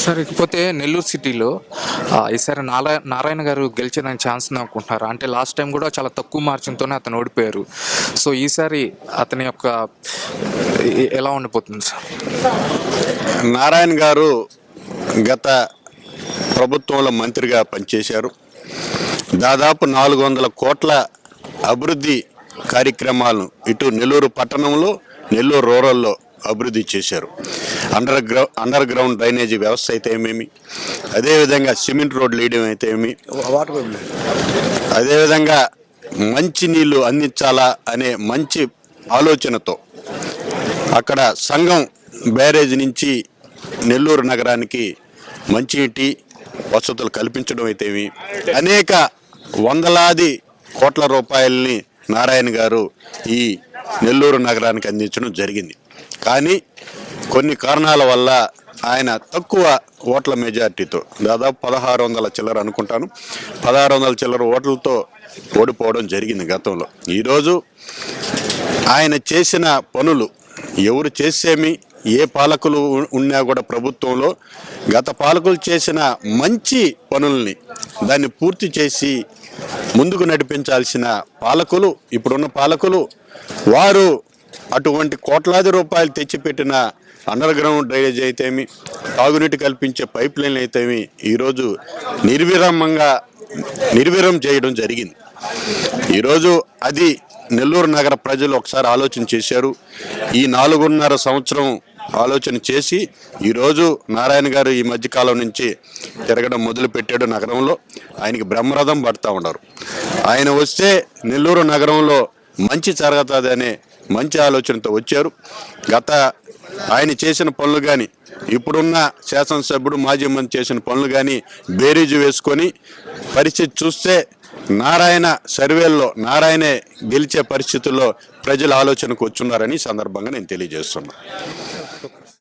Sir ఇకపోతే నెల్లూరు సిటీలో ఈసారి నారాయణ నారాయణ గారు గెలిచేదానికి ఛాన్స్ అనుకుంటున్నారు అంటే లాస్ట్ టైం కూడా చాలా తక్కువ మార్జిన్తోనే అతను ఓడిపోయారు. సో ఈసారి అతని యొక్క ఎలా ఉండిపోతుంది సార్? నారాయణ గారు గత ప్రభుత్వంలో మంత్రిగా పనిచేశారు. దాదాపు నాలుగు వందల కోట్ల అభివృద్ధి కార్యక్రమాలను ఇటు నెల్లూరు పట్టణంలో నెల్లూరు రూరల్లో అభివృద్ధి చేశారు. Under ground under ground drainage వ్యవస్థ అయితే ఏమేమి? అదేవిధంగా సిమెంట్ రోడ్లు వేయడం అయితే ఏమి? అదేవిధంగా మంచి నీళ్ళు అందించాలా అనే మంచి ఆలోచనతో అక్కడ సంఘం బ్యారేజ్ నుంచి నెల్లూరు నగరానికి మంచినీటి వసతులు కల్పించడం అయితేవి అనేక వందలాది కోట్ల రూపాయలని నారాయణ గారు ఈ నెల్లూరు నగరానికి అందించడం జరిగింది. కానీ కొన్ని కారణాల వల్ల ఆయన తక్కువ ఓట్ల మెజార్టీతో దాదాపు పదహారు వందల చిల్లర అనుకుంటాను పదహారు వందల చిల్లర ఓట్లతో ఓడిపోవడం జరిగింది గతంలో. ఈరోజు ఆయన చేసిన పనులు ఎవరు చేసేమి ఏ పాలకులు ఉన్నా కూడా ప్రభుత్వంలో గత పాలకులు చేసిన మంచి పనుల్ని దాన్ని పూర్తి చేసి ముందుకు నడిపించాల్సిన పాలకులు ఇప్పుడున్న పాలకులు వారు అటువంటి కోట్లాది రూపాయలు తెచ్చిపెట్టిన అండర్ గ్రౌండ్ డ్రైనేజ్ అయితేమి తాగునీటి కల్పించే పైప్ లైన్లు అయితేమి ఈరోజు నిర్విరామంగా నిర్విరం చేయడం జరిగింది. ఈరోజు అది నెల్లూరు నగర ప్రజలు ఒకసారి ఆలోచన చేశారు. ఈ నాలుగున్నర సంవత్సరం ఆలోచన చేసి ఈరోజు నారాయణ గారు ఈ మధ్యకాలం నుంచి తిరగడం మొదలుపెట్టాడు నగరంలో. ఆయనకి బ్రహ్మరథం పడతా ఉన్నారు. ఆయన వస్తే నెల్లూరు నగరంలో మంచి జరుగుతుంది అనే మంచి ఆలోచనతో వచ్చారు. గత ఆయన చేసిన పనులు కానీ ఇప్పుడున్న శాసనసభ్యుడు మాజీ మంత్రి చేసిన పనులు కానీ బేరీజు వేసుకొని పరిస్థితి చూస్తే నారాయణ సర్వేల్లో నారాయణే గెలిచే పరిస్థితుల్లో ప్రజల ఆలోచనకు వచ్చున్నారని ఈ సందర్భంగా నేను తెలియజేస్తున్నాను